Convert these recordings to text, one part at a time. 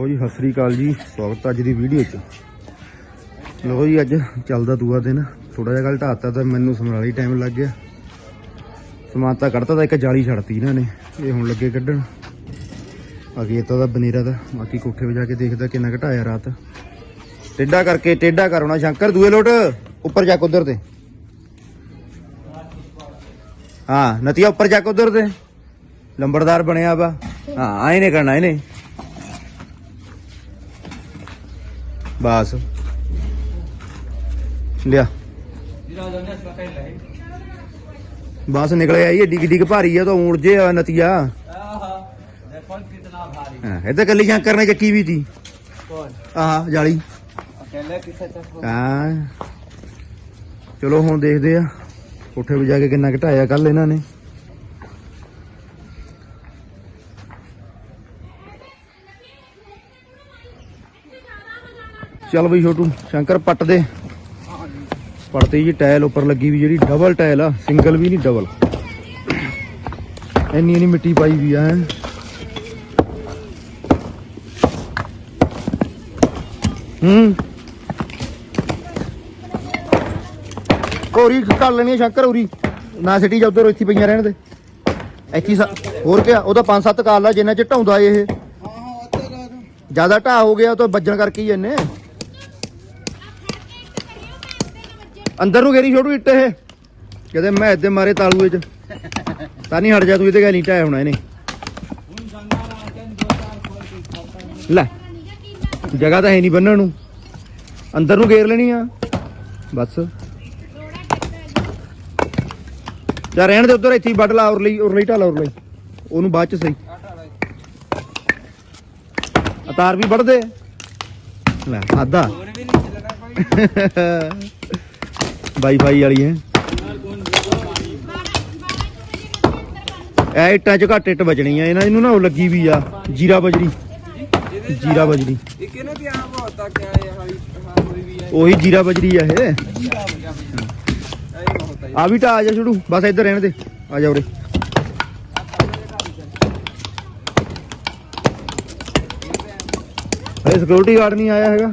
ਲਓ ਜੀ, ਸਤਿ ਸ੍ਰੀ ਅਕਾਲ ਜੀ। ਸਵਾਗਤ ਅੱਜ ਦੀ ਵੀਡੀਓ 'ਚ। ਲਓ ਜੀ, ਅੱਜ ਚੱਲਦਾ ਦੂਆ ਦਿਨ। ਥੋੜਾ ਜਿਹਾ ਕੱਲ ਢਾਤਾ ਤਾਂ ਮੈਨੂੰ ਸਮਰਾਲੀ ਟਾਈਮ ਲੱਗ ਗਿਆ। ਸਮਾਨ ਤਾਂ ਕੱਢਤਾ ਤਾਂ ਇੱਕ ਜਾਲੀ ਛੱਡਤੀ ਇਹਨਾਂ ਨੇ, ਇਹ ਹੁਣ ਲੱਗੇ ਕੱਢਣ। ਅਗੇਤਾ ਦਾ, ਬਨੇਰਾ ਦਾ। ਬਾਕੀ ਕੋਠੇ 'ਤੇ ਜਾ ਕੇ ਦੇਖਦਾ ਕਿੰਨਾ ਘਟਾਇਆ ਰਾਤ। ਟੇਡਾ ਕਰਕੇ ਟੇਡਾ ਕਰਉਣਾ ਸ਼ੰਕਰ, ਦੂਏ ਲੋਟ। ਉੱਪਰ ਜਾ ਕੇ ਉਧਰ ਤੇ। ਹਾਂ, ਨਤੀਆ ਉੱਪਰ ਜਾ ਕੇ ਉਧਰ ਤੇ। ਲੰਬੜਦਾਰ ਬਣਿਆ ਵਾ। ਹਾਂ, ਆਏ ਨੇ ਕਰਨਾ ਇਹਨੇ। ਬਸ। ਲਿਆ। ਬਸ ਨਿਕਲੇ ਆਈ, ਏਡੀ ਕਿੱਡੀ ਭਾਰੀ ਆ, ਤਾਂ ਊਂੜ ਜੇ ਆ ਨਤੀਆ ਆਹ ਇਹ ਤਾਂ ਕੱਲੀ ਸ਼ੰਕਰ ਨੇ ਚੱਕੀ ਵੀ ਸੀ ਆਹ, ਜਾਲੀ। ਚਲੋ ਹੁਣ ਦੇਖਦੇ ਆ ਪੁੱਠੇ ਵੀ ਜਾ ਕੇ ਕਿੰਨਾ ਘਟਾਇਆ ਕੱਲ ਇਹਨਾਂ ਨੇ। ਚੱਲ ਬਈ ਛੋਟੂ ਸ਼ੰਕਰ ਪੱਟ ਦੇ। ਪੜਤੀ ਜੀ ਟਾਇਲ ਉੱਪਰ ਲੱਗੀ ਵੀ ਜਿਹੜੀ ਡਬਲ ਟਾਇਲ ਆ ਸਿੰਗਲ ਵੀ ਨਹੀਂ ਡਬਲ ਇੰਨੀ ਇੰਨੀ ਮਿੱਟੀ ਪਾਈ ਵੀ ਆ ਹੂੰ। ਕੋਰੀ ਕੱਢ ਲੈਣੀ ਸ਼ੰਕਰ ਉਰੀ। ਨਾ ਸਿਟੀ ਜਾ ਉਧਰ ਇੱਥੇ ਪਈਆਂ ਰਹਿਣ ਦੇ। ਇੱਥੇ ਹੋਰ ਕਿਹਾ ਉਹਦਾ ਪੰਜ ਸੱਤ ਕਾਲ ਆ ਜਿੰਨਾ ਚ ਢਾਉਂਦਾ ਇਹ। ਹਾਂ ਹਾਂ ਜ਼ਿਆਦਾ ਢਾ ਹੋ ਗਿਆ ਤਾਂ ਵੱਜਣ ਕਰਕੇ ਹੀ ਇਹਨੇ ਅੰਦਰ ਨੂੰ ਗੇਰੀ ਛੋਟੂ ਇੱਟ ਇਹ। ਕਿਤੇ ਮੈਂ ਇੱਦੇ ਮਾਰੇ ਤਾਲੂਏ ਚ। ਤਾਂ ਨਹੀਂ ਹਟ ਜਾ ਤੂੰ, ਇਹਦੇ ਗਾਲੀ ਟਾਇਆ ਹੋਣਾ ਇਹਨੇ। ਲੈ, ਜਗ੍ਹਾ ਤਾਂ ਹੈ ਨਹੀਂ ਬੰਨਣ ਨੂੰ। ਅੰਦਰ ਨੂੰ ਗੇਰ ਲੈਣੀ ਆ। ਬਸ। ਜਾ ਰਹਿਣ ਦੇ ਉੱਧਰ, ਇੱਥੇ ਵੱਢ ਲਾ ਔਰ ਲਈ ਔਰ ਲਈ ਢਾਲ ਔਰ ਲਈ ਉਹਨੂੰ ਬਾਅਦ ਚ ਸਹੀ। ਅਤਾਰ ਵੀ ਵੱਢਦੇ ਲੈ ਆਧਾ ਵਾਈਫਾਈ ਵਾਲੀ ਹੈ ਐ ਇੱਟਾਂ ਚ ਘੱਟ ਇੱਟ ਆ, ਇਹਨਾਂ ਇਹਨੂੰ ਨਾ ਉਹ ਲੱਗੀ ਵੀ ਆ, ਜੀਰਾ ਬਜਰੀ ਜੀਰਾ ਬਜਰੀ ਇਹ ਕਿਹਨੂੰ ਤੇ ਆਮ ਹੋਤਾ ਕਿਆ ਇਹ ਹਾਲੀ ਹਾਲੀ ਵੀ ਆ ਉਹੀ ਜੀਰਾ ਬਜਰੀ ਆ ਇਹ। ਆ ਵੀ ਟਾ ਆ ਜਾ ਛੜੂ ਬਸ ਇੱਧਰ ਰਹਿਣ ਦੇ, ਆ ਜਾ ਉਰੇ। ਹੇ ਸਿਕਿਉਰਿਟੀ ਗਾਰਡ ਨਹੀਂ ਆਇਆ ਹੈਗਾ।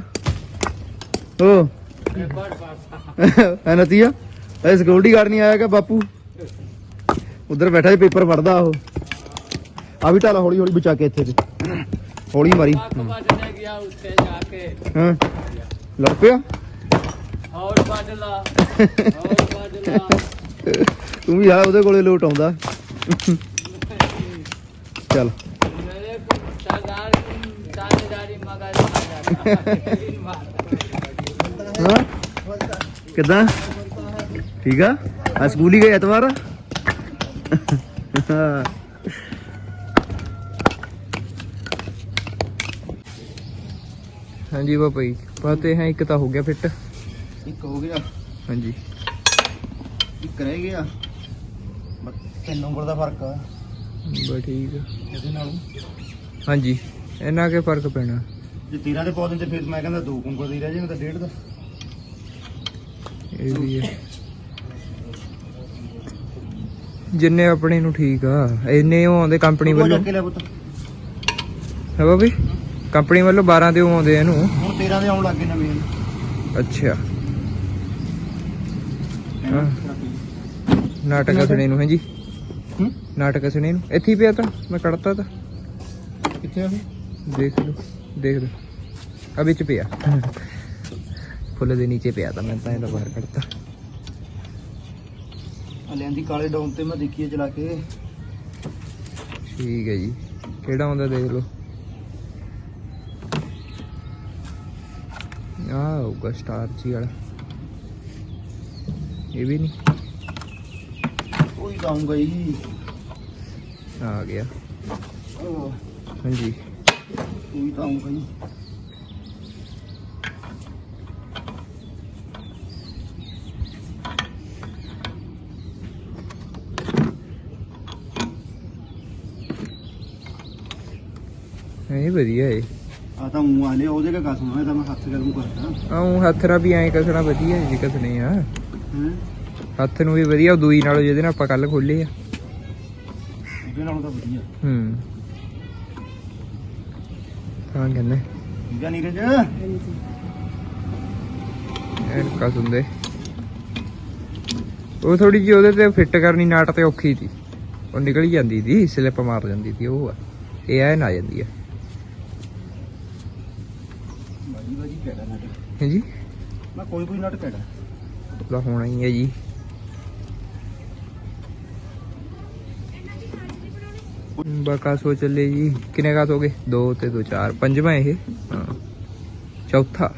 ਓ। ਐ ਨਤੀਆ ਐ ਸਿਕਿਉਰਿਟੀ ਗਾਰਡ ਨਹੀਂ ਆਇਆਗਾ ਬਾਪੂ। ਉਧਰ ਬੈਠਾ ਜੀ ਪੇਪਰ ਪੜਦਾ ਉਹ। ਆ ਵੀ ਢਾਲਾ ਹੌਲੀ ਹੌਲੀ ਬਚਾ ਕੇ ਇੱਥੇ ਤੇ। ਹੌਲੀ ਮਾਰੀ। ਹਾਂ। ਲੜ ਪਿਆ? ਬਾਦਲਾ ਤੂੰ ਵੀ ਆ ਉਹਦੇ ਕੋਲੇ ਲੋਟ ਆਉਂਦਾ। ਚੱਲ। ਹਾਂ। ਕਿਦਾਂ? ਠੀਕ ਆ? ਆ ਸਕੂਲ ਹੀ ਗਏ ਐਤਵਾਰ। ਹਾਂਜੀ ਜੀ ਪਾਤੇ ਹੈ ਇੱਕ ਤਾਂ ਹੋ ਗਿਆ ਫਿੱਟ। ਇੱਕ ਹੋ ਗਿਆ? ਹਾਂਜੀ। ਇੱਕ ਰਹਿ ਗਿਆ? ਬਸ ਤਿੰਨ ਨੰਬਰ ਦਾ ਫ਼ਰਕ ਆ। ਬਸ ਠੀਕ ਆ। ਇਹਦੇ ਨਾਲੋਂ। ਹਾਂਜੀ ਇੰਨਾ ਕੇ ਫ਼ਰਕ ਪੈਣਾ। ਜੇ 13 ਦੇ ਪੌਦੇ ਤੇ ਫਿਰ ਮੈਂ ਕਹਿੰਦਾ ਦੋ ਕੁੰਗਲ ਦੀ ਰਹਿ ਜਾਣਾ ਤਾਂ ਡੇਢ ਦਾ। ਇਹ ਵੀ ਹੈ। ਜਿੰਨੇ ਆਪਣੇ ਨੂੰ ਠੀਕ ਆ ਇੰਨੇ ਉਹ ਆਉਂਦੇ ਕੰਪਨੀ ਵੱਲੋਂ। ਹੈ ਬਾਬੀ ਕੰਪਨੀ ਵੱਲੋਂ 12 ਦੇ ਉਹ ਆਉਂਦੇ ਇਹਨੂੰ। ਹੁਣ 13 ਦੇ ਆਉਣ ਲੱਗ ਗਏ ਨਵੇਂ। ਅੱਛਾ। ਨਾਟਕ ਸੁਣੇ ਨੂੰ ਹੂੰ ਨਾਟਕ ਸੁਣੇ ਨੂੰ। ਇੱਥੇ ਹੀ ਪਿਆ ਤਾਂ ਮੈਂ ਕੱਢਤਾ ਤਾਂ। ਕਿੱਥੇ ਆ ਦੇਖ ਲਓ ਦੇਖ ਲਓ। ਆ ਵਿੱਚ ਪਿਆ। ਫੁੱਲ ਦੇ ਨੀਚੇ ਪਿਆ ਤਾਂ ਮੈਂ ਤਾਂ ਇਹਦਾ ਬਾਹਰ ਕੱਢਤਾ। ਲੈਂਦੀ ਕਾਲੇ ਡਾਊਨ ਤੇ ਮੈਂ ਦੇਖੀਏ ਚਲਾ ਕੇ। ਠੀਕ ਹੈ ਜੀ। ਕਿਹੜਾ ਆਉਂਦਾ ਦੇਖ ਲਓ। ਆ ਹੋਊਗਾ ਸਟਾਰ ਜੀ ਵਾਲਾ। ਇਹ ਵੀ ਨਹੀਂ। ਕੋਈ ਦਊਂਗਾ ਹੀ ਆ ਗਿਆ। ਹਾਂਜੀ। ਕੋਈ ਦਊਂਗਾ ਹੀ ਇਹ ਵਧੀਆ ਏ। ਆ ਤਾਂ ਉਹ ਆਲੇ ਉਹਦੇ ਕਾ ਕਸਮ ਹੈ ਤਾਂ ਮੈਂ ਹੱਥ ਗਰਮ ਕਰਦਾ ਆਉਂ ਹੱਥ ਨਾਲ ਵੀ ਐਂ ਕਸਣਾ ਵਧੀਆ ਜੀ ਕਸਨੇ ਆ। ਹੈ? ਹੱਥ ਨੂੰ ਵੀ ਵਧੀਆ ਉਹ ਦੂਈ ਨਾਲੋਂ ਜਿਹਦੇ ਨਾਲ ਆਪਾਂ ਕੱਲ ਖੋਲੇ ਆ। ਉਹਦੇ ਨਾਲੋਂ ਤਾਂ ਵਧੀਆ। ਹੂੰ। ਹਾਂ ਕਹਿੰਦੇ। ਠੀਕ ਆ ਨੀਰਜ? ਸੁੰਦੇ ਉਹ ਥੋੜੀ ਜਿਹੀ ਉਹਦੇ ਤੇ ਫਿੱਟ ਕਰਨੀ ਨਾਟ ਤੇ ਔਖੀ ਸੀ। ਉਹ ਨਿਕਲ ਹੀ ਜਾਂਦੀ ਸੀ ਸਲਿੱਪ ਮਾਰ ਜਾਂਦੀ ਸੀ ਉਹ ਆ। ਇਹ ਆ ਜਾਂਦੀ ਆ। ਹਾਂਜੀ ਮੈਂ ਕੋਈ ਕੋਈ ਨਟ ਕਿਹੜਾ ਉਹਦਾ ਹੋਣਾ ਹੀ ਹੈ ਜੀ। ਬਕਾ ਸੋ ਚੱਲੇ ਜੀ। ਕਿੰਨੇ ਹੋ ਗਏ? 2 ਤੇ 2 4 ਪੰਜਵਾਂ ਇਹ? ਚੌਥਾ।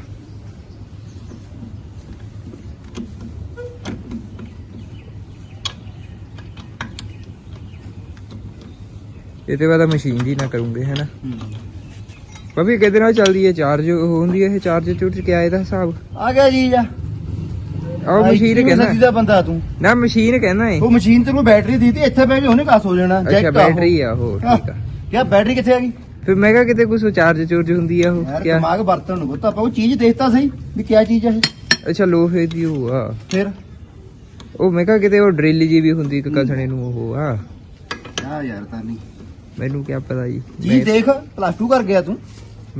ਇਹ ਤੇ ਬਾਅਦ ਮਸ਼ੀਨ ਦੀ ਨਾ ਕਰੂੰਗੇ ਹੈਨਾ ਭਾਬੀ ਕਿਹਦੇ ਨਾਲ ਚੱਲਦੀ ਹੈ ਚਾਰਜ ਹੁੰਦੀ ਹੈ ਇਹ ਚਾਰਜ ਚੁੱਟ ਕੇ ਆਏ ਦਾ ਹਿਸਾਬ? ਆ ਗਿਆ ਜੀ ਜਾ। ਆਹ ਮਸ਼ੀਨ ਕਹਿੰਦਾ। ਦਾ ਬੰਦਾ ਤੂੰ। ਨਾ ਮਸ਼ੀਨ ਕਹਿੰਦਾ ਏ ਉਹ ਮਸ਼ੀਨ ਤੈਨੂੰ ਬੈਟਰੀ ਦਿੱਤੀ ਇੱਥੇ ਬਹਿ ਕੇ ਉਹਨੇ ਕਾਸ ਹੋ ਜਾਣਾ। ਅੱਛਾ। ਬੈਟਰੀ ਆ ਉਹ ਠੀਕ ਆ। ਕਿਆ ਬੈਟਰੀ ਕਿੱਥੇ ਆ ਗਈ? ਫਿਰ ਮੈਂ ਕਿਹਾ ਕਿਤੇ ਕੁਛ ਚਾਰਜ ਚੁਰਜ ਹੁੰਦੀ ਆ ਉਹ ਕਿਆ? ਦਿਮਾਗ ਵਰਤਣ ਨੂੰ ਗੁੱਤਾ ਆਪਾਂ ਉਹ ਚੀਜ਼ ਦੇਖਤਾ ਸਹੀ ਵੀ ਕਿਆ ਚੀਜ਼ ਆ ਇਹ। ਅੱਛਾ ਲੋਹੇ ਦੀ ਉਹ ਆ। ਫਿਰ? ਉਹ ਮੈਂ ਕਿਹਾ ਕਿਤੇ ਉਹ ਡਰਿਲ ਜੀ ਵੀ ਹੁੰਦੀ ਇੱਕ ਕਸਣੇ ਨੂੰ ਉਹ ਆ। ਆ ਯਾਰ ਤਾਂ ਨਹੀਂ। ਮੈਨੂੰ ਕਿਆ ਪਤਾ ਜੀ। ਜੀ ਦੇਖ ਪਲੱਸ 2 ਕਰ ਗਿਆ ਤੂੰ।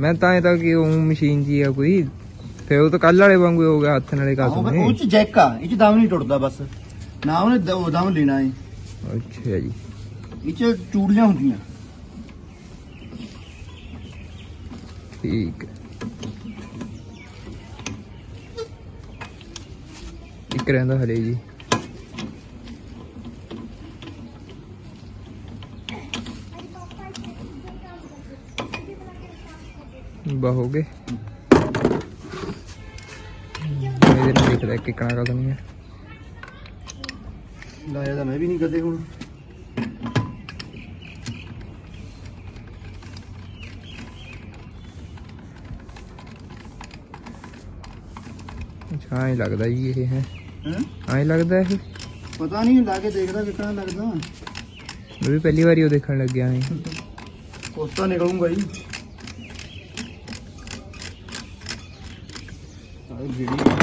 ਮੈਂ ਤਾਂ ਇਹ ਤਾਂ ਕਿ ਉਹ ਮਸ਼ੀਨ ਜੀ ਆ ਕੋਈ ਫਿਰ ਉਹ ਤਾਂ ਕੱਲ ਵਾਲੇ ਵਾਂਗੂ ਹੋ ਗਿਆ ਹੱਥ ਨਾਲੇ ਕਾਸੂ ਉਹ ਚ ਜੈਕ ਆ ਇਹ ਚ ਦਮ ਨਹੀਂ ਟੁੱਟਦਾ ਬਸ। ਨਾ ਉਹਨੇ ਦ- ਉਹ ਦਮ ਲੈਣਾ ਹੈ ਅੱਛਾ ਜੀ। ਇਹ ਚ ਚੂੜੀਆਂ ਹੁੰਦੀਆਂ। ਠੀਕ ਹੈ। ਇੱਕ ਰਹਿੰਦਾ ਹਲੇ ਜੀ। ਬਾ ਹੋ ਗਏ ਇਹਦੇ ਨਾਲ ਦੇਖਦਾ ਕਿਕਣਾ ਕਾ ਨਹੀਂ ਹੈ। ਲਾਇਆ ਤਾਂ ਮੈਂ ਵੀ ਨਹੀਂ ਕਦੇ ਹੁਣ। ਅੱਛਾ ਐਂ ਲੱਗਦਾ ਜੀ ਇਹ ਹੈ। ਹੈਂ? ਐਂ ਲੱਗਦਾ ਇਹ? ਪਤਾ ਨਹੀਂ ਲਾ ਕੇ ਦੇਖਦਾ ਕਿੱਕਣਾ ਲੱਗਦਾ। ਮੈਂ ਵੀ ਪਹਿਲੀ ਵਾਰੀ ਉਹ ਦੇਖਣ ਲੱਗਿਆ ਐਂ। ਉਸ ਤਾਂ ਨਿਕਲੂੰਗਾ ਹੀ ਸਾਰੀ ਜਿਹੜੀ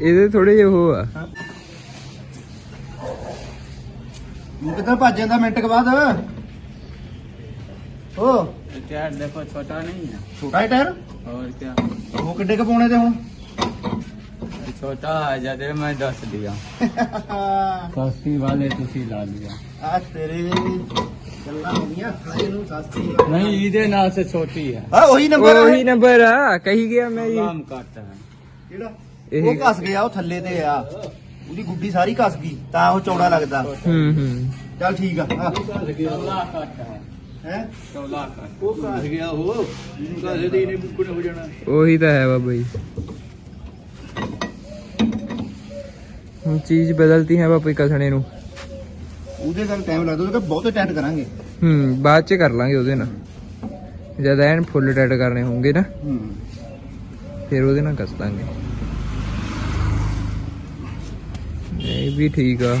ਇਹਦੇ ਥੋੜੇ ਜਿਹਾ ਉਹ ਆ। ਤੂੰ ਕਿੱਧਰ ਭੱਜ ਜਾਂਦਾ ਮਿੰਟ ਕੇ ਬਾਅਦ? ਓ। ਟਾਇਰ ਦੇਖੋ ਛੋਟਾ ਨਹੀਂ ਹੈ ਛੋਟਾ ਟਾਇਰ? ਹੋਰ ਕੀ ਉਹ ਕਿੱਡੇ ਕ ਪਾਉਣੇ ਹੁਣ? ਛੋਟਾ ਆ ਜਾ ਤੇ ਮੈਂ ਦੱਸ ਦਿਆ। ਸਸਤੀ ਵਾਲੇ ਤੁਸੀਂ ਲਾ ਲਿਆ। ਆ ਤੇਰੇ। ਨਹੀਂ ਇਹਦੇ ਨਾਲ ਸੇ ਛੋਟੀ ਹੈ ਹਾਂ ਉਹੀ ਨੰਬਰ ਉਹੀ ਨੰਬਰ ਆ ਕਹੀ ਗਿਆ ਮੈਂ ਜੀ ਨਾਮ ਕੱਟ ਹੈ ਉਹ ਘਸ ਗਿਆ ਉਹ ਥੱਲੇ ਤੇ ਆ ਉਹਦੀ ਗੁੱਡੀ ਸਾਰੀ ਘਸ ਗਈ ਤਾਂ ਉਹ ਚੌੜਾ ਲੱਗਦਾ ਚੱਲ ਠੀਕ ਆ ਉਹੀ ਤਾਂ ਹੈ ਬਾਬਾ ਜੀ ਹੁਣ ਚੀਜ਼ ਬਦਲਤੀ ਹੈ ਬਾਪੂ ਕਸਣੇ ਨੂੰ ਉਹਦੇ ਨਾਲ ਟਾਈਮ ਲੱਗਦਾ ਉਹਦੇ ਬਹੁਤੇ ਟੈਂਟ ਕਰਾਂਗੇ। ਹੂੰ ਬਾਅਦ ਚ ਕਰ ਲਾਂਗੇ ਉਹਦੇ ਨਾਲ। ਜਦ ਐਨ ਫੁੱਲ ਟੈਟ ਕਰਨੇ ਹੋਣਗੇ ਨਾ ਹੂੰ। ਫਿਰ ਉਹਦੇ ਨਾਲ ਕਸ ਲਾਂਗੇ। ਇਹ ਵੀ ਠੀਕ ਆ।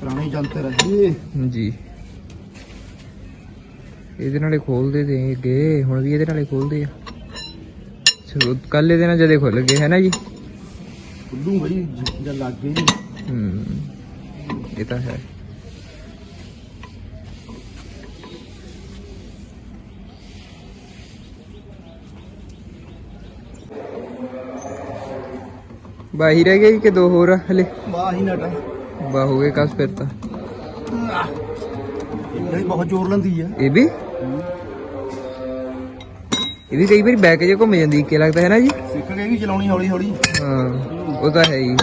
ਪੁਰਾਣੇ ਜੰਤਰ ਹੈ ਜੀ। ਇਹਦੇ ਨਾਲੇ ਖੋਲਦੇ ਅੱਗੇ ਹੁਣ ਵੀ ਇਹਦੇ ਨਾਲੇ ਖੋਲਦੇ ਆ। ਚਲੋ ਕੱਲ ਇਹਦੇ ਨਾਲ ਜਦੇ ਖੁੱਲ ਗਏ ਹੈ ਨਾ ਜੀ? ਖੁੱਲੂ ਬਈ ਜਦ ਲੱਗ ਗਏ ਹੂੰ ਇਹ ਤਾਂ ਹੈ। ਬਾਹੀ ਰਹਿ ਗਈ ਕਿ ਦੋ ਹੋਰ ਹਲੇ? ਵਾਹ ਹੀ ਨਟ ਬਾ ਹੋ ਗਏ ਕਸ ਫਿਰ ਤਾਂ। ਇਹ ਬਹੁਤ ਜ਼ੋਰ ਲੰਦੀ ਆ। ਇਹ ਵੀ? ਇਹ ਵੀ ਕਈ ਵਾਰੀ ਬੈਕ ਜੇ ਘੁੰਮ ਜਾਂਦੀ ਕੀ ਲੱਗਦਾ ਹੈ ਨਾ ਜੀ? ਸਿੱਖ ਗਏ ਵੀ ਚਲਾਉਣੀ ਹੌਲੀ ਹੌਲੀ ਹਾਂ। ਉਹ ਤਾਂ ਹੈ ਹੀ।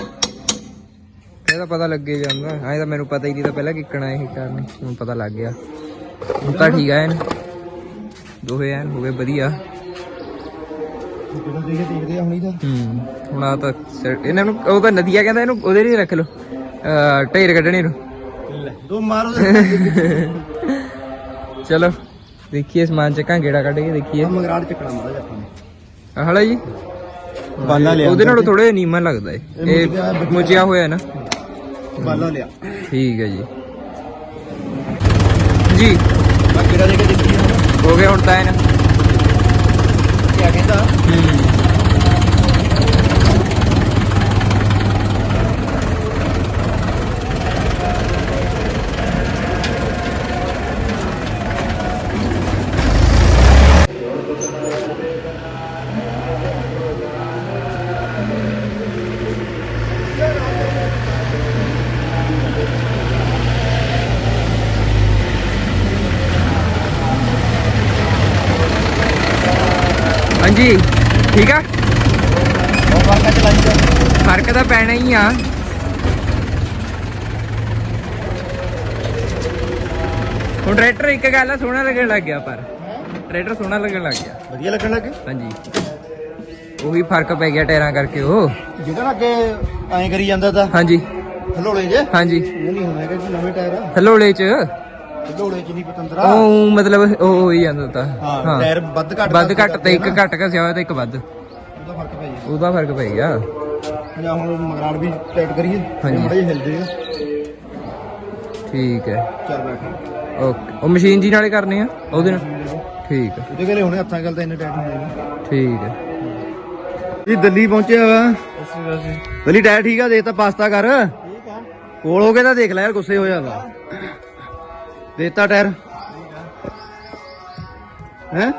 ਇਹਦਾ ਪਤਾ ਲੱਗੇ ਜਾਂਦਾ। ਐਂ ਤਾਂ ਮੈਨੂੰ ਪਤਾ ਹੀ ਨਹੀਂ ਤਾਂ ਪਹਿਲਾਂ ਕਿੱਕਣਾ ਇਹ ਕਰਨ ਹੁਣ ਪਤਾ ਲੱਗ ਗਿਆ। ਹੁਣ ਤਾਂ ਠੀਕ ਆ ਐਨ। ਦੋਹੇ ਐਨ ਹੋ ਗਏ ਵਧੀਆ। ਕਿਹੜਾ ਦੇਖੇ ਦੇਖਦੇ ਆ ਹੁਣੀ ਤਾਂ। ਹੂੰ ਹੁਣ ਆ ਤਾਂ ਇਹਨਾਂ ਨੂੰ ਉਹ ਤਾਂ ਨਦੀਆ ਕਹਿੰਦਾ ਇਹਨੂੰ ਉਹਦੇ ਲਈ ਰੱਖ ਲਓ। ਢੇਰ ਕੱਢਣੇ ਨੂੰ। ਦੋ ਮਾਰੋ ਚਲੋ ਦੇਖੀਏ ਸਮਾਨ ਚੱਕਾਂ ਗੇੜਾ ਕੱਢ ਕੇ ਦੇਖੀਏ। ਮਗਰਾੜ ਚੱਕਣਾ ਮਾਰਾ ਜਾ ਆਪਾਂ ਨੇ। ਹਲਾ ਜੀ। ਬਾਲਾ ਲਿਆ ਉਹਦੇ ਨਾਲੋਂ ਥੋੜੇ ਨੀਮਾ ਲੱਗਦਾ ਏ। ਇਹ ਮੁਚਿਆ ਹੋਇਆ ਨਾ। ਬਾਲਾ ਲਿਆ। ਠੀਕ ਹੈ ਜੀ। ਜੀ। ਹੋ ਗਿਆ ਹੁਣ ਤਾਂ ਇਹਨ ਹਾਂਜੀ ਠੀਕ ਆ? ਫ਼ਰਕ ਤਾਂ ਪੈਣਾ ਹੀ ਆ। ਹੁਣ ਟਰੈਕਟਰ ਇੱਕ ਗੱਲ ਆ ਸੋਹਣਾ ਲੱਗਣ ਲੱਗ ਗਿਆ ਪਰ। ਟਰੈਕਟਰ ਸੋਹਣਾ ਲੱਗਣ ਲੱਗ ਗਿਆ। ਵਧੀਆ ਲੱਗਣ ਲੱਗੇ ਹਾਂਜੀ। ਉਹੀ ਫ਼ਰਕ ਪੈ ਗਿਆ ਟਾਇਰਾਂ ਕਰਕੇ ਉਹ। ਜਿਹੜਾ ਅੱਗੇ ਐਂ ਕਰੀ ਜਾਂਦਾ ਤਾਂ ਹਾਂਜੀ। ਹਲੋਲੇ ਜੇ? ਹਾਂਜੀ। ਇਹ ਨਹੀਂ ਹੋਣਾ ਕਿ ਨਵੇਂ ਟਾਇਰ ਆ। ਥਲੋਲੇ ਚ। ਚ ਨਹੀਂ ਪਤੰਦਰਾ ਉਹ ਮਤਲਬ ਉਹ ਹੋ ਹੀ ਜਾਂਦਾ ਤਾਂ। ਹਾਂ ਟਾਇਰ ਵੱਧ ਘੱਟ ਵੱਧ ਘੱਟ ਤੇ ਇੱਕ ਘੱਟ ਘਸਿਆ ਹੋਇਆ ਤੇ ਇੱਕ ਵੱਧ। ਉਹਦਾ ਫ਼ਰਕ ਪੈ ਜਾਂਦਾ ਉਹਦਾ ਫ਼ਰਕ ਪੈ ਗਿਆ। ਜਾਂ ਹੁਣ ਮਗਰਾੜ ਵੀ ਟਾਈਟ ਕਰੀਏ ਜਿਹਾ ਹਿਲ ਜੇਗਾ ਠੀਕ ਹੈ। ਚੱਲ ਬੈਠ। ਓਕੇ ਉਹ ਮਸ਼ੀਨ ਜੀ ਨਾਲੇ ਕਰਨੇ ਆ ਉਹਦੇ ਨਾਲ? ਠੀਕ ਹੈ ਉਹਦੇ ਕੋਲੇ ਹੁਣੇ ਹੱਥਾਂ ਗੱਲ ਤਾਂ ਇੰਨੇ ਟਾਈਟ ਹੁੰਦੇ ਨਹੀਂ। ਠੀਕ ਹੈ ਇਹ ਦਿੱਲੀ ਪਹੁੰਚਿਆ ਵਾ। ਦਿੱਲੀ ਟਾਇਰ ਠੀਕ ਆ ਦੇ ਤਾਂ ਪਾਸਤਾ ਕਰ। ਠੀਕ ਆ। ਕੋਲ ਹੋ ਕੇ ਤਾਂ ਦੇਖ ਲੈ ਯਾਰ ਗੁੱਸੇ ਹੋਇਆ ਵਾ। ਦੇਤਾ ਟਾਇਰ? ਹੈ?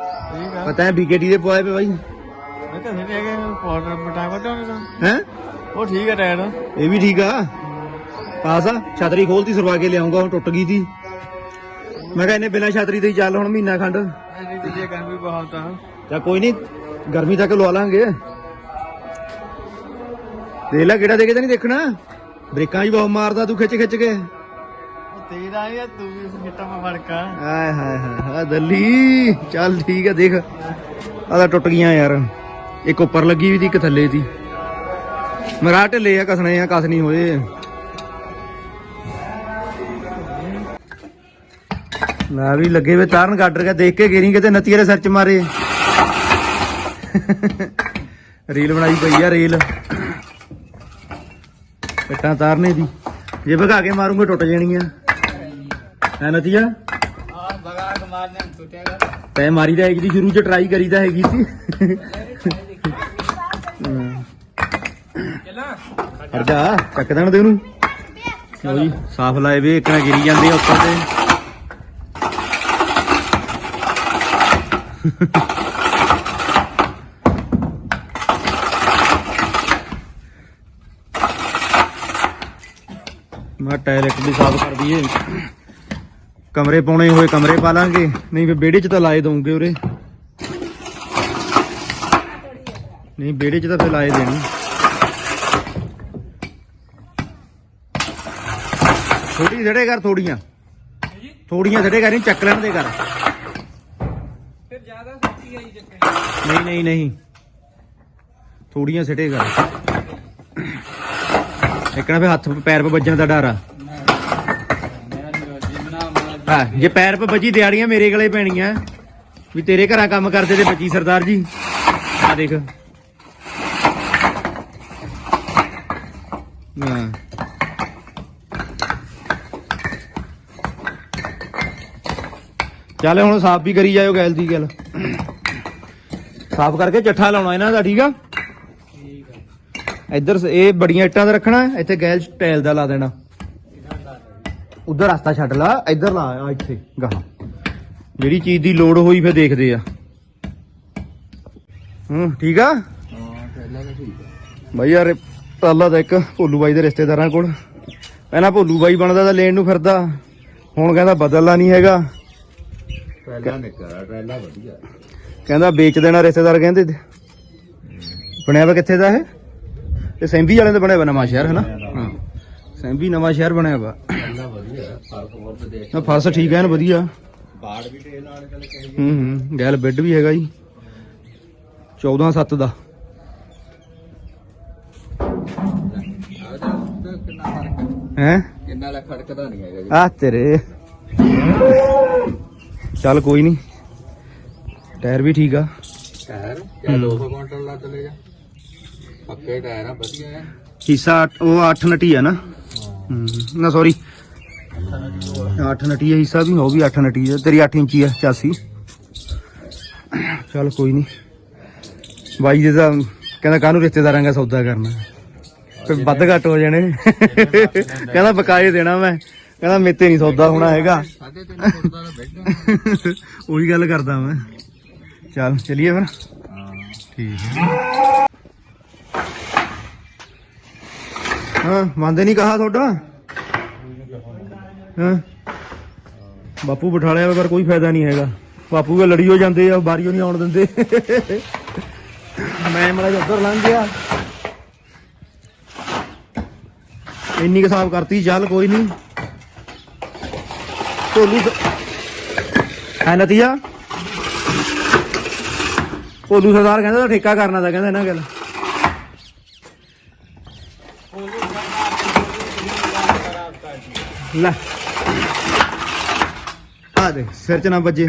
ਪਤਾ ਹੈ ਬੀਕੇਟੀ ਦੇ ਪਵਾਏ ਪਏ ਬਾਈ। ਮੈਂ ਤਾਂ ਨਹੀਂ ਹੈਗੇ ਪਾਊਡਰ ਬਟਾ ਬਟਾਉਣੇ ਤਾਂ। ਹੈ? ਉਹ ਠੀਕ ਆ ਟਾਇਰ। ਇਹ ਵੀ ਠੀਕ ਆ। ਪਾਸ ਆ। ਛਤਰੀ ਖੋਲਤੀ ਸਰਵਾ ਕੇ ਲਿਆਉਂਗਾ ਹੁਣ ਟੁੱਟ ਗਈ ਸੀ ਮੈਂ ਕਿਹਾ ਇਹਨੇ ਬਿਨਾਂ ਛਤਰੀ ਤੇ ਹੀ ਚੱਲ ਹੁਣ ਮਹੀਨਾ ਖੰਡ। ਨਹੀਂ ਤੇ ਜੇ ਗਰਮੀ ਬਹੁਤ ਆ। ਜਾਂ ਕੋਈ ਨਹੀਂ ਗਰਮੀ ਤੱਕ ਲਵਾ ਲਾਂਗੇ। ਦੇਖ ਲੈ ਕਿਹੜਾ ਦੇ ਕੇ ਤਾਂ ਨਹੀਂ ਦੇਖਣਾ। ਬ੍ਰੇਕਾਂ ਵੀ ਬਹੁਤ ਮਾਰਦਾ ਤੂੰ ਖਿੱਚ ਖਿੱਚ ਕੇ। ਉਹ ਤੇਰਾ ਆ, ਤੂੰ ਵੀ ਗਿੱਟਾ ਮਾ ਫੜਕਾ ਹਾਏ ਹਾਏ ਹਾਏ ਦੱਲੀ, ਚੱਲ ਠੀਕ ਆ, ਦੇਖ। ਆ ਟੁੱਟ ਗਈਆਂ ਯਾਰ। ਇੱਕ ਉੱਪਰ ਲੱਗੀ ਵੀ ਦੀ ਇੱਕ ਥੱਲੇ ਦੀ ਮਰਾ ਢਿੱਲੇ ਆ, ਕਸਣੇ ਆ, ਕਸ ਨਹੀਂ ਹੋਏ। ਮੈਂ ਵੀ ਲੱਗੇ ਵੇ ਤਾਰਨ ਗਾਡਰ ਕੇ, ਦੇਖ ਕੇ ਗੇਰੀ ਕਿਤੇ ਨਤੀਏ ਦੇ ਸਿਰ ਚ ਮਾਰੇ। ਰੀਲ ਬਣਾਈ ਪਈ ਆ, ਰੀਲ। ਪਿੱਟਾਂ ਤਾਰਨੇ ਦੀ। ਜੇ ਭਗਾ ਕੇ ਮਾਰੂਗੇ, ਟੁੱਟ ਜਾਣੀਆਂ। ਹੈ ਨਤੀਆ ਆ ਕੇ ਮਾਰਨੇ ਨੂੰ ਟੁੱਟੇਗਾ ਤੈ ਮਾਰੀ ਦਾ ਇੱਕ ਦੀ ਸ਼ੁਰੂ ਚ ਟਰਾਈ ਕਰੀ ਤਾਂ ਹੈਗੀ ਸੀ। ਹਾਂ। ਚੱਲਾਂ ਹਟ ਜਾ ਚੱਕ ਦੇਣ ਦੇ ਉਹਨੂੰ। ਲਓ ਜੀ ਸਾਫ਼ ਲਾਏ ਵੇ ਇੱਕ ਨਾ ਗਿਰੀ ਜਾਂਦੇ ਆ ਉੱਪਰ ਤੇ। ਮੈਂ ਟਾਇਰ ਇੱਕ ਵੀ ਸਾਫ਼ ਕਰ ਦਈਏ। ਕਮਰੇ ਪਾਉਣੇ ਹੋਏ ਕਮਰੇ ਪਾ ਲਾਂਗੇ ਨਹੀਂ ਫੇ ਵਿਹੜੇ 'ਚ ਤਾਂ ਲਾਏ ਦਊਂਗੇ ਉਰੇ। ਨਹੀਂ ਵਿਹੜੇ 'ਚ ਤਾਂ ਫੇ ਲਾਏ ਦੇਣੀ। ਥੋੜੀ ਛੜੇ ਕਰ ਥੋੜੀਆਂ। ਥੋੜੀਆਂ ਛੜੇ ਕਰ ਨਹੀਂ ਚੱਕ ਲੈਣ ਦੇ ਕਰ। ਫਿਰ ਜ਼ਿਆਦਾ ਸੱਚੀ ਆਈ ਚੱਕਣੀ ਨਹੀਂ ਨਹੀਂ ਨਹੀਂ। ਥੋੜੀਆਂ ਛੜੇ ਕਰ। ਇੱਕ ਨਾ ਫੇ ਹੱਥ ਪੈਰ 'ਤੇ ਵੱਜਣ ਦਾ ਡਰ ਆ। ਹਾਂ ਜੇ ਪੈਰ 'ਤੇ ਵੱਜੀ ਦਿਹਾੜੀਆਂ ਮੇਰੇ ਗਲੇ ਪੈਣੀਆਂ। ਵੀ ਤੇਰੇ ਘਰਾਂ ਕੰਮ ਕਰਦੇ ਤੇ ਬੱਚੀ ਸਰਦਾਰ ਜੀ। ਆ ਦੇਖ। ਹਾਂ। ਚੱਲ ਹੁਣ ਸਾਫ਼ ਵੀ ਕਰੀ ਜਾਇਓ ਗੈਲ ਦੀ ਗੱਲ। ਸਾਫ਼ ਕਰਕੇ ਚੱਠਾ ਲਾਉਣਾ ਇਹਨਾਂ ਦਾ ਠੀਕ ਆ? ਇੱਧਰ ਸ- ਇਹ ਬੜੀਆਂ ਇੱਟਾਂ ਦਾ ਰੱਖਣਾ ਇੱਥੇ ਗੈਲ ਟਾਇਲ ਦਾ ਲਾ ਦੇਣਾ। ਉਧਰ ਰਸਤਾ ਛੱਡ ਲਾ ਇੱਧਰ ਲਾ ਆ ਇੱਥੇ। ਗਾਹਾਂ ਜਿਹੜੀ ਚੀਜ਼ ਦੀ ਲੋੜ ਹੋਈ ਫਿਰ ਦੇਖਦੇ ਆ। ਹੂੰ ਠੀਕ ਆ? ਹਾਂ ਪਹਿਲਾਂ ਤਾਂ ਠੀਕ ਆ। ਬਾਈ ਯਾਰ ਪਹਿਲਾਂ ਤਾਂ ਇੱਕ ਭੋਲੂ ਬਾਈ ਦੇ ਰਿਸ਼ਤੇਦਾਰਾਂ ਕੋਲ। ਪਹਿਲਾਂ ਭੋਲੂ ਬਾਈ ਬਣਦਾ ਤਾਂ ਲੈਣ ਨੂੰ ਫਿਰਦਾ। ਹੁਣ ਕਹਿੰਦਾ ਬਦਲਣਾ ਨਹੀਂ ਹੈਗਾ। ਵਧੀਆ। ਕਹਿੰਦਾ ਵੇਚ ਦੇਣਾ ਰਿਸ਼ਤੇਦਾਰ ਕਹਿੰਦੇ ਤੇ। ਬਣਿਆ ਵਾ ਕਿੱਥੇ ਦਾ ਇਹ? ਇਹ ਸੈਂਬੀ ਵਾਲਿਆਂ ਦਾ ਬਣਿਆ ਵਾ ਨਵਾਂ ਸ਼ਹਿਰ ਹੈ ਨਾ ਹਾਂ। ਸੈਂਬੀ ਨਵਾਂ ਸ਼ਹਿਰ ਬਣਿਆ ਵਾ। ਫ਼ਰਕ ਬਹੁਤ ਦੇਖ ਨਾ ਫਰਸ਼ ਠੀਕ ਐਨ ਵਧੀਆ। ਬਾੜ ਵੀ ਟੇਲ ਨਾਲ ਗੱਲ ਕਹੀ ਹੂੰ। ਹੂੰ ਗੈਲ ਬੈੱਡ ਵੀ ਹੈਗਾ ਜੀ। 14 7 ਦਾ। ਹੈ? ਕਿੰਨਾ ਲੱਖ ਖੜਕਦਾ ਨਹੀਂ ਹੈਗਾ ਜੀ। ਆ ਤੇਰੇ। ਚੱਲ ਕੋਈ ਨਹੀਂ। ਟਾਇਰ ਵੀ ਠੀਕ ਆ। ਟਾਇਰ? ਜਾਂ 200 ਕੁਇੰਟਲ ਦਾ ਚਲੇ ਜਾ। ਪੱਕੇ ਟਾਇਰ ਆ ਵਧੀਆ ਹੈ ਹਿੱਸਾ ਉਹ 8 ਨਟੀ ਆ ਨਾ। ਨਾ ਸੌਰੀ 8 ਨਟੀ ਆ ਹਿੱਸਾ ਵੀ ਉਹ ਵੀ 8 ਨਟੀ ਆ ਤੇਰੀ 8 ਇੰਚੀ ਆ 84 ਚੱਲ ਕੋਈ ਨਹੀਂ। ਬਾਈ ਦੇ ਤਾਂ ਕਹਿੰਦਾ ਕਾਹਨੂੰ ਰਿਸ਼ਤੇਦਾਰਾਂ ਦਾ ਸੌਦਾ ਕਰਨਾ? ਫਿਰ ਵੱਧ ਘੱਟ ਹੋ ਜਾਣੇ। ਕਹਿੰਦਾ ਬਕਾਏ ਦੇਣਾ ਮੈਂ। ਕਹਿੰਦਾ ਮੇਤੇ ਨਹੀਂ ਸੌਦਾ ਹੋਣਾ ਹੈਗਾ। ਸਾਢੇ 3 ਫੁੱਟ ਦਾ ਬੈੱਡ ਉਹੀ ਗੱਲ ਕਰਦਾ ਮੈਂ। ਚੱਲ ਚਲੀਏ ਫਿਰ। ਹਾਂ ਠੀਕ ਹੈ। ਹਾਂ ਮੰਨਦੇ ਨਹੀਂ ਕਹਾ ਤੁਹਾਡਾ? ਹਾਂ? ਬਾਪੂ ਬਿਠਾ ਲਿਆ ਪਰ ਕੋਈ ਫਾਇਦਾ ਨਹੀਂ ਹੈਗਾ। ਬਾਪੂ ਵੀ ਲੜੀ ਹੋ ਜਾਂਦੇ ਆ ਬਾਰੀਓ ਨਹੀਂ ਆਉਣ ਦਿੰਦੇ। ਮੈਂ ਮੜਾ ਉੱਧਰ ਲੰਘ ਗਿਆ। ਇੰਨੀ ਕੁ ਸਾਫ਼ ਕਰਤੀ, ਚੱਲ ਕੋਈ ਨਹੀਂ। ਢੋਲੂ ਹੈ ਨਤੀਜਾ? ਭੋਲੂ ਸਰਦਾਰ ਕਹਿੰਦਾ ਤਾਂ ਠੇਕਾ ਕਰਨਾ ਦਾ ਕਹਿੰਦਾ ਇਹਨਾਂ ਗੱਲ। ਲੈ। ਆ ਦੇ ਸਿਰ ਚ ਨਾ ਵੱਜੇ।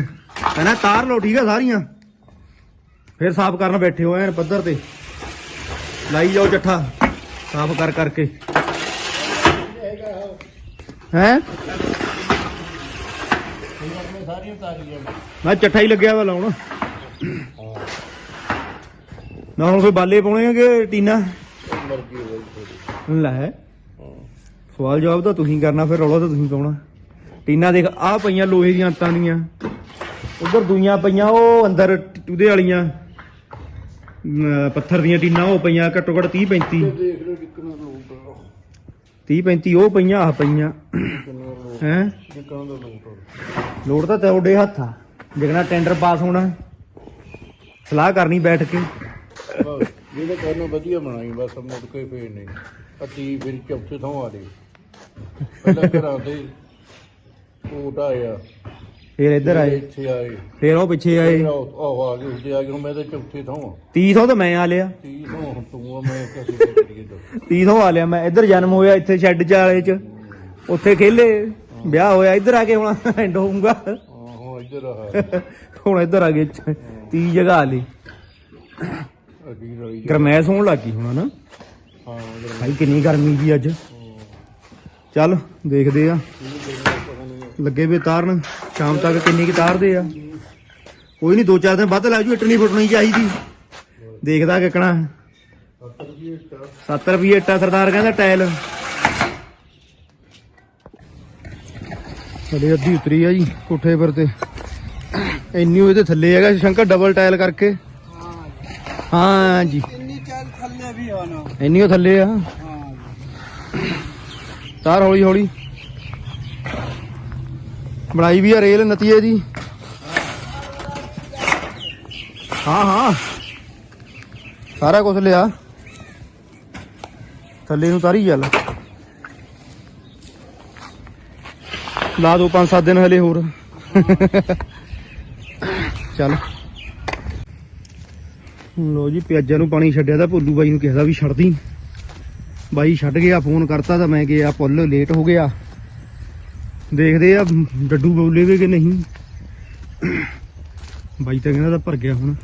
ਕਹਿੰਦਾ ਤਾਰ ਲੋ ਠੀਕ ਆ ਸਾਰੀਆਂ। ਫਿਰ ਸਾਫ਼ ਕਰਨ ਬੈਠੇ ਹੋਏ ਐਨ ਪੱਧਰ ਤੇ। ਲਾਈ ਜਾਓ ਚੱਠਾ ਸਾਫ਼ ਕਰ ਕਰਕੇ। ਹੈ? ਮੈਂ ਚੱਠਾ ਹੀ ਲੱਗਿਆ ਵਾ ਲਾਉਣ। ਨਾ ਹੁਣ ਕੋਈ ਬਾਲੇ ਪਾਉਣੇ ਆ ਕਿ ਟੀਨਾ? ਲੈ ਸਵਾਲ ਜਵਾਬ ਤਾਂ ਤੁਸੀਂ ਕਰਨਾ ਫਿਰ ਰੌਲਾ ਤਾਂ ਤੁਸੀਂ ਪਾਉਣਾ। ਟੀਨਾ ਦੇਖ ਆਹ ਪਈਆਂ ਲੋਹੇ ਦੀਆਂ ਅੰਤਾਂ ਦੀਆਂ। ਉਧਰ ਦੂਈਆਂ ਪਈਆਂ ਉਹ ਅੰਦਰ ਉਹਦੇ ਵਾਲੀਆਂ। ਅਮ, ਪੱਥਰ ਦੀਆਂ ਟੀਨਾਂ ਉਹ ਪਈਆਂ ਘੱਟੋ ਘੱਟ 30 35 30 35 ਉਹ ਪਈਆਂ ਆਹ ਪਈਆਂ। ਹੈ? ਲੋੜ ਤਾਂ ਤੁਹਾਡੇ ਹੱਥ ਆ। ਜਿਗਣਾ ਟੈਂਡਰ ਪਾਸ ਹੋਣਾ। ਸਲਾਹ ਕਰਨੀ ਬੈਠ ਕੇ। ਜਿਹਦੇ ਕਰਨਾ ਵਧੀਆ ਬਣਾਈ ਬਸ ਮੁੜ ਕੇ ਫੇਰ ਨਹੀਂ। ਅੱਤੀ ਫਿਰ ਚੌਥੇ ਥਾਂ ਆ ਗਏ ਪਹਿਲਾਂ ਘਰਾਂ ਦੇ ਫੇਰ ਇੱਧਰ ਆਏ। ਇੱਥੇ ਆਏ। ਫੇਰ ਉਹ ਪਿੱਛੇ ਆਏ। ਉਹ ਉਹ ਆ ਗਏ ਉੱਤੇ ਆ ਗਏ ਹੁਣ ਮੈਂ ਤਾਂ ਚੌਥੇ ਥਾਂ ਆ। 300 ਤਾਂ ਮੈਂ ਆ ਲਿਆ। 30 ਥਾਂ ਹੁਣ ਤੂੰ ਆ ਮੈਂ ਕਿਸੇ ਦੇ ਕਰੀਏ ਦੋ 300 ਆ ਲਿਆ ਮੈਂ। ਇੱਧਰ ਜਨਮ ਹੋਇਆ ਇੱਥੇ ਸ਼ੈੱਡ ਚ ਵਾਲੇ ਚ। ਉੱਥੇ ਖੇਲੇ। ਵਿਆਹ ਹੋਇਆ ਇੱਧਰ ਆ ਕੇ ਹੁਣ ਐਂਡ ਹੋਊਗਾ। ਹੁਣ ਇੱਧਰ ਆ। ਹੁਣ ਇੱਧਰ ਆ ਗਏ 30 ਜਗ੍ਹਾ ਆ ਲਈ। ਗਰਮੈਸ਼ ਹੋਣ ਲੱਗੀ ਹੁਣ ਨਾ ਹਾਂ ਭਾਈ ਕਿੰਨੀ ਗਰਮੀ ਜੀ ਅੱਜ। ਚੱਲ ਦੇਖਦੇ ਆ। ਲੱਗੇ ਵੇ ਤਾਰਨ ਸ਼ਾਮ ਤੱਕ ਕਿੰਨੀ ਕੀ ਤਾਰਦੇ ਆ। ਕੋਈ ਨਹੀਂ ਦੋ ਚਾਰ ਦਿਨ ਵੱਧ ਲੱਗ ਜੂ ਇੱਟ ਨਹੀਂ ਫੁੱਟਣੀ ਚਾਹੀਦੀ ਦੇਖਦਾ ਕਿਕਣਾ। 70 ਰੁਪਏ ਇੱਟਾ ਸਰਦਾਰ ਕਹਿੰਦਾ ਟਾਇਲ। ਸਾਡੇ ਅੱਧੀ ਉਤਰੀ ਆ ਜੀ ਕੋਠੇ ਪਰ ਤੇ। ਇੰਨੀ ਉਹਦੇ ਥੱਲੇ ਹੈਗਾ ਸ਼ੰਕਰ ਡਬਲ ਟਾਇਲ ਕਰਕੇ। ਹਾਂ ਜੀ ਇੰਨੀ ਚੱਲ ਥੱਲੇ ਵੀ ਹੋਣਾ ਇੰਨੀ ਉਹ ਥੱਲੇ ਆ। ਹਾਂ। ਤਾਰ ਹੌਲੀ ਹੌਲੀ ਬਣਾਈ ਵੀ ਆ ਰੇਲ ਨਤੀਏ ਦੀ। ਹਾਂ ਹਾਂ। ਸਾਰਾ ਕੁਝ ਲਿਆ। ਥੱਲੇ ਨੂੰ ਤਾਰੀ ਚੱਲ। ਲਾ ਦੋ ਪੰਜ ਸੱਤ ਦਿਨ ਹਲੇ ਹੋਰ। ਚੱਲ। ਲੋ ਜੀ, ਪਿਆਜ਼ਾਂ ਨੂੰ ਪਾਣੀ ਛੱਡਿਆ ਤਾਂ ਭੋਲੂ ਬਾਈ ਨੂੰ ਕਿਹਾ ਵੀ ਛੱਡਦੀ। ਬਾਈ ਛੱਡ ਗਿਆ, ਫੋਨ ਕਰਤਾ ਤਾਂ ਮੈਂ ਗਿਆ ਪੁੱਲ ਲੇਟ ਹੋ ਗਿਆ। ਦੇਖਦੇ ਆ ਡੱਡੂ ਬੋਲੇਗੇ ਕਿ ਨਹੀਂ। ਬਾਈ ਤਾਂ ਕਹਿੰਦਾ ਤਾਂ ਭਰ ਗਿਆ ਹੁਣ।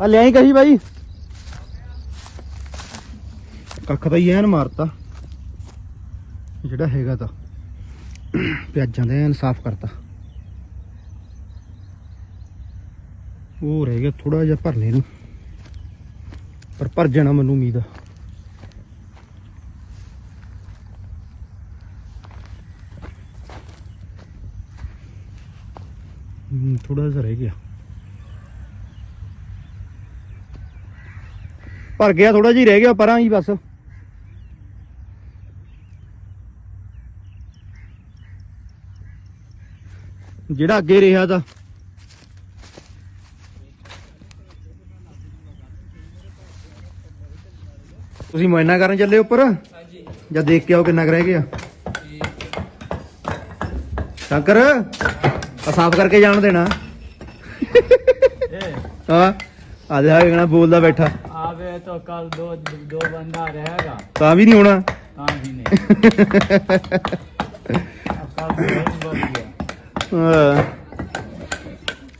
ਆ ਲਿਆਈ ਕਹੀ ਬਾਈ। ਕੱਖ ਤਾਂ ਹੀ ਐਨ ਮਾਰਤਾ। ਜਿਹੜਾ ਹੈਗਾ ਤਾਂ। ਪਿਆਜ਼ਾਂ ਦਾ ਐਨ ਸਾਫ਼ ਕਰਤਾ। ਉਹ ਰਹਿ ਗਿਆ ਥੋੜਾ ਜਿਹਾ ਭਰਨੇ ਨੂੰ। ਪਰ ਭਰ ਜਾਣਾ ਮੈਨੂੰ ਉਮੀਦ ਆ। ਥੋੜਾ ਜਿਹਾ ਰਹਿ ਗਿਆ। ਭਰ ਗਿਆ ਥੋੜਾ ਜਿਹਾ ਰਹਿ ਗਿਆ, ਪਰਾਂ ਹੀ ਬਸ। ਜਿਹੜਾ ਅੱਗੇ ਰਿਹਾ ਤਾਂ ਤੁਸੀਂ ਮੁਆਇਨਾ ਕਰਨ ਚੱਲੇ ਉੱਪਰ? ਹਾਂਜੀ। ਜਾਂ ਦੇਖ ਕੇ ਆਓ ਕਿੰਨਾ ਕੁ ਰਹਿ ਗਿਆ? ਸ਼ੰਕਰ ਆ ਸਾਫ਼ ਕਰਕੇ ਜਾਣ ਦੇਣਾ। ਹਾਂ। ਆ ਦੇ ਆਗਣਾ ਬੋਲਦਾ ਬੈਠਾ। ਆਵੇ ਤਾਂ ਕੱਲ ਦੋ ਦੋ ਬੰਦਾ ਰਹੇਗਾ ਤਾਂ ਵੀ ਨਹੀਂ ਹੋਣਾ। ਤਾਂ ਵੀ ਨਹੀਂ।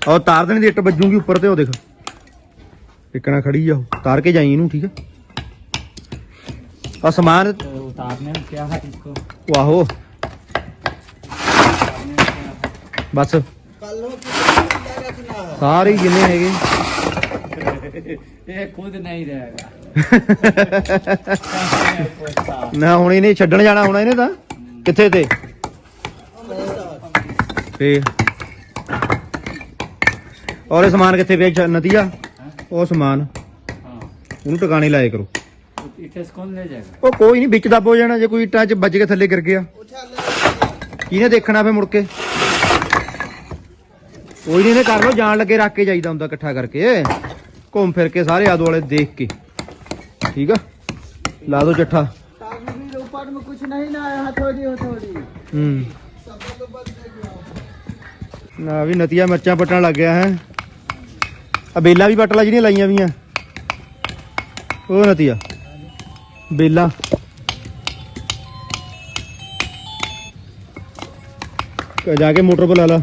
ਆ ਤਾਰ ਦੇਣੀ ਦੀ ਇੱਟ ਵੱਜੂਗੀ ਉੱਪਰ ਤੇ ਉਹ ਦੇਖ। ਟਿਕਣਾ ਖੜੀ ਆ ਉਹ। ਤਾਰ ਕੇ ਜਾਈ ਇਹਨੂੰ ਠੀਕ ਹੈ ਆ ਸਮਾਨ तो उतारने में क्या है इसको ਉਹ ਆਹੋ उतारने में क्या है? ਬਸ ਸਾਰੇ ਹੀ ਜਿੰਨੇ ਹੈਗੇ ये खुद नहीं रहेगा कैसे पोछता? ਨਾ ਹੁਣ ਇਹਨੇ ਛੱਡਣ ਜਾਣਾ ਹੋਣਾ ਇਹਨੇ ਤਾਂ ਕਿੱਥੇ ਤੇ ਤੇ ਔਰ ਇਹ ਸਮਾਨ ਕਿੱਥੇ ਪਿਆ ਛ- ਨਦੀਆ ਉਹ ਸਮਾਨ हाँ ਉਹਨੂੰ ਟਿਕਾਣੇ ਲਾਇਆ ਕਰੋ ਉਹ ਕੋਈ ਨਹੀਂ ਵਿੱਚ ਦੱਬ ਹੋ ਜਾਣਾ ਜੇ ਕੋਈ ਇੱਟਾਂ ਵੱਜ ਕੇ ਥੱਲੇ ਗਿਰ ਗਿਆ। ਕਿਹਨੇ ਦੇਖਣਾ ਫੇ ਮੁੜ ਕੇ? ਕੋਈ ਨਹੀਂ ਇਹਨੇ ਕਰ ਲੋ ਜਾਣ ਲੱਗੇ ਰੱਖ ਕੇ ਜਾਈਦਾ ਹੁੰਦਾ ਇਕੱਠਾ ਕਰਕੇ। ਘੁੰਮ ਫਿਰ ਕੇ ਸਾਰੇ ਆਦੋ ਵਾਲੇ ਦੇਖ ਕੇ। ਠੀਕ ਆ? ਲਾ ਦੋ ਜੱਠਾ। ਨਾ ਵੀ ਨਤੀਆ ਮਿਰਚਾਂ ਪਟਣ ਲੱਗ ਗਿਆ ਹੈ। ਅਬੇਲਾ ਵੀ ਪਟਲਾ ਜਿਹੜੀਆਂ ਲਾਈਆਂ ਵੀਆਂ। ਉਹ ਨਤੀਆ। ਬੇਲਾਂ। ਜਾ ਕੇ ਮੋਟਰ ਪਾ ਲਾ ਲਾ।